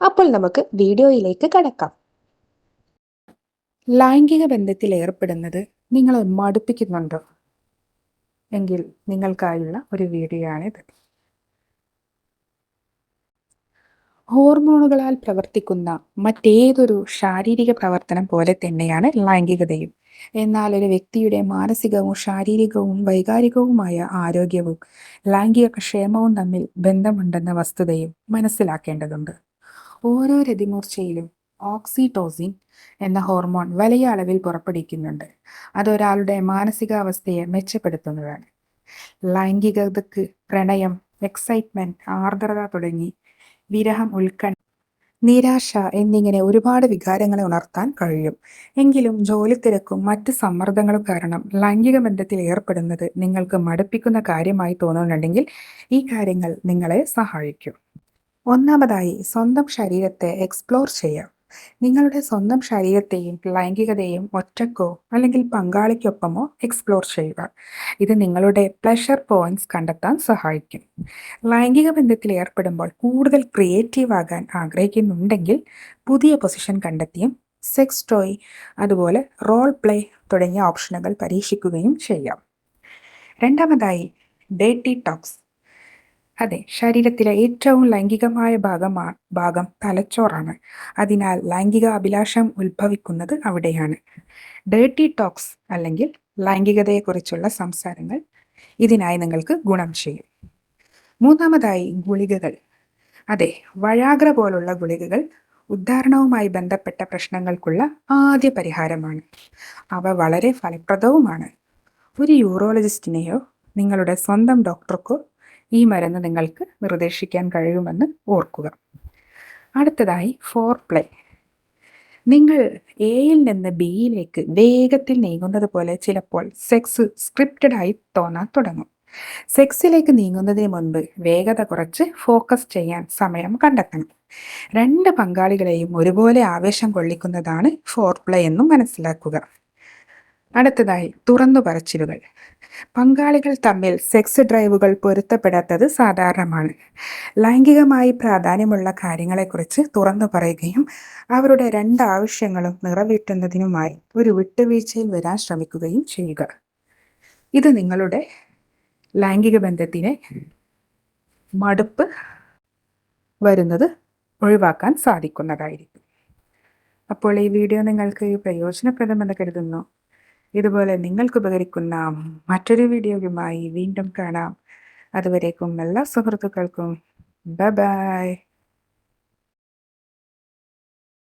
അപ്പോൾ നമുക്ക് വീഡിയോയിലേക്ക് കടക്കാം. ലൈംഗിക ബന്ധത്തിൽ ഏർപ്പെടുന്നത് നിങ്ങളെ മടുപ്പിക്കുന്നുണ്ടോ? എങ്കിൽ നിങ്ങൾക്കായുള്ള ഒരു വീഡിയോ ആണിത് ഹോർമോണുകളാൽ പ്രവർത്തിക്കുന്ന മറ്റേതൊരു ശാരീരിക പ്രവർത്തനം പോലെ തന്നെയാണ് ലൈംഗികതയും. എന്നാൽ ഒരു വ്യക്തിയുടെ മാനസികവും ശാരീരികവും വൈകാരികവുമായ ആരോഗ്യവും ലൈംഗിക ക്ഷേമവും തമ്മിൽ ബന്ധമുണ്ടെന്ന വസ്തുതയും മനസ്സിലാക്കേണ്ടതുണ്ട്. ഓരോ രതിമൂർച്ചയിലും ഓക്സിടോസിൻ എന്ന ഹോർമോൺ വലിയ അളവിൽ പുറപ്പെടുവിക്കുന്നുണ്ട്. അതൊരാളുടെ മാനസികാവസ്ഥയെ മെച്ചപ്പെടുത്തുന്നതാണ്. ലൈംഗികതക്ക് പ്രണയം എക്സൈറ്റ്മെന്റ് ആർദ്രത തുടങ്ങി വിരഹം ഉത്കണ്ഠ നിരാശ എന്നിങ്ങനെ ഒരുപാട് വികാരങ്ങളെ ഉണർത്താൻ കഴിയും. എങ്കിലും ജോലി തിരക്കും മറ്റ് സമ്മർദ്ദങ്ങളും കാരണം ലൈംഗിക ബന്ധത്തിൽ ഏർപ്പെടുന്നത് നിങ്ങൾക്ക് മടുപ്പിക്കുന്ന കാര്യമായി തോന്നുന്നുണ്ടെങ്കിൽ ഈ കാര്യങ്ങൾ നിങ്ങളെ സഹായിക്കും. ഒന്നാമതായി സ്വന്തം ശരീരത്തെ എക്സ്പ്ലോർ ചെയ്യാം. നിങ്ങളുടെ സ്വന്തം ശരീരത്തെയും ലൈംഗികതയും ഒറ്റക്കോ അല്ലെങ്കിൽ പങ്കാളിക്കൊപ്പമോ എക്സ്പ്ലോർ ചെയ്യുക. ഇത് നിങ്ങളുടെ പ്ലഷർ പോയിന്റ്സ് കണ്ടെത്താൻ സഹായിക്കും. ലൈംഗിക ബന്ധത്തിൽ ഏർപ്പെടുമ്പോൾ കൂടുതൽ ക്രിയേറ്റീവ് ആകാൻ ആഗ്രഹിക്കുന്നുണ്ടെങ്കിൽ പുതിയ പൊസിഷൻ കണ്ടെത്തിയും സെക്സ് ടോയ് അതുപോലെ റോൾ പ്ലേ തുടങ്ങിയ ഓപ്ഷനുകൾ പരീക്ഷിക്കുകയും ചെയ്യാം. രണ്ടാമതായി ഡേറ്റി ടോക്സ് അതെ ശരീരത്തിലെ ഏറ്റവും ലൈംഗികമായ ഭാഗമാണ് ഭാഗം തലച്ചോറാണ്. അതിനാൽ ലൈംഗിക അഭിലാഷം ഉത്ഭവിക്കുന്നത് അവിടെയാണ്. ഡേർട്ടി ടോക്സ് അല്ലെങ്കിൽ ലൈംഗികതയെക്കുറിച്ചുള്ള സംസാരങ്ങൾ. ഇതിനായി നിങ്ങൾക്ക് ഗുണം ചെയ്യും. മൂന്നാമതായി ഗുളികകൾ. അതെ വഴാഗ്ര പോലുള്ള ഗുളികകൾ ഉദ്ധാരണവുമായി ബന്ധപ്പെട്ട പ്രശ്നങ്ങൾക്കുള്ള ആദ്യ പരിഹാരമാണ്. അവ വളരെ ഫലപ്രദവുമാണ്. ഒരു യൂറോളജിസ്റ്റിനെയോ നിങ്ങളുടെ സ്വന്തം ഡോക്ടർക്കോ ഈ മരുന്ന് നിങ്ങൾക്ക് നിർദ്ദേശിക്കാൻ കഴിയുമെന്ന് ഓർക്കുക. അടുത്തതായി ഫോർ പ്ലേ നിങ്ങൾ എയിൽ നിന്ന് ബിയിലേക്ക് വേഗത്തിൽ നീങ്ങുന്നത് പോലെ ചിലപ്പോൾ സെക്സ് സ്ക്രിപ്റ്റഡ് ആയി തോന്നാൻ തുടങ്ങും. സെക്സിലേക്ക് നീങ്ങുന്നതിന് മുൻപ് വേഗത കുറച്ച് ഫോക്കസ് ചെയ്യാൻ സമയം കണ്ടെത്തണം. രണ്ട് പങ്കാളികളെയും ഒരുപോലെ ആവേശം കൊള്ളിക്കുന്നതാണ് ഫോർ പ്ലേ എന്നും മനസ്സിലാക്കുക. അടുത്തതായി തുറന്നു പറച്ചിലുകൾ. പങ്കാളികൾ തമ്മിൽ സെക്സ് ഡ്രൈവുകൾ പൊരുത്തപ്പെടാത്തത് സാധാരണമാണ്. ലൈംഗികമായി പ്രാധാന്യമുള്ള കാര്യങ്ങളെക്കുറിച്ച് തുറന്നു പറയുകയും അവരുടെ രണ്ട് ആവശ്യങ്ങളും നിറവേറ്റുന്നതിനുമായി ഒരു വിട്ടുവീഴ്ചയിൽ വരാൻ ശ്രമിക്കുകയും ചെയ്യുക. ഇത് നിങ്ങളുടെ ലൈംഗിക ബന്ധത്തിന് മടുപ്പ് വരുന്നത് ഒഴിവാക്കാൻ സാധിക്കുന്നതായിരിക്കും. അപ്പോൾ ഈ വീഡിയോ നിങ്ങൾക്ക് പ്രയോജനപ്രദമെന്ന് കരുതുന്നു. ഇതുപോലെ നിങ്ങൾക്ക് ഉപകരിക്കുന്ന മറ്റൊരു വീഡിയോയുമായി വീണ്ടും കാണാം. അതുവരേക്കും എല്ലാ സുഹൃത്തുക്കൾക്കും ബൈ ബായ്